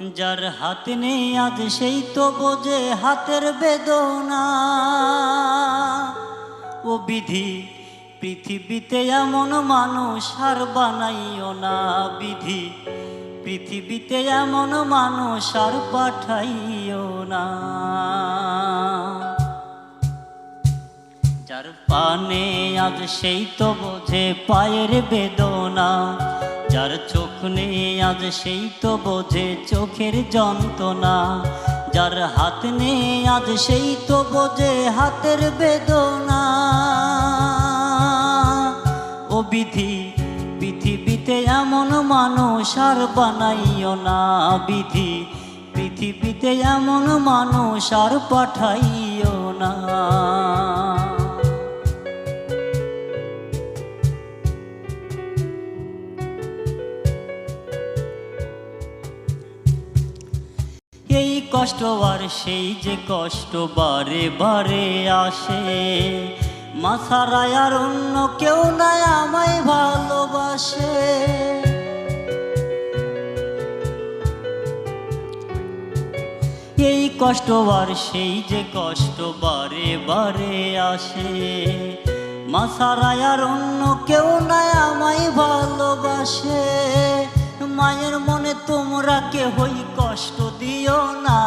যার হাত নেই আজ, সেই তো বোঝে হাতের বেদনা। ও বিধি, পৃথিবীতে এমন মানুষ আর বানাইও না বিধি। পৃথিবীতে এমন মানুষ আর পাঠাইও না। যার পানে আজ, সেই তো বোঝে পায়ের বেদনা। যার চোখ নেই, আজ সেই তো বোঝে চোখের যন্ত্রণা। যার হাত নেই, আজ সেই তো বোঝে হাতের বেদনা। ও বিধি, পৃথিবীতে এমন মানুষ আর বানাইও না বিধি। পৃথিবীতে এমন মানুষ আর পাঠাইও না। এই কষ্ট আর সেই যে কষ্ট বারে বারে আসে। মাথারায় আর অন্য কেউ নাই আমায় ভালোবাসে। এই কষ্ট আর সেই যে কষ্ট বারে বারে আসে। মাসারায় আর অন্য কেউ নাই আমায় ভালোবাসে তোমরা কেহই কষ্ট দিও না।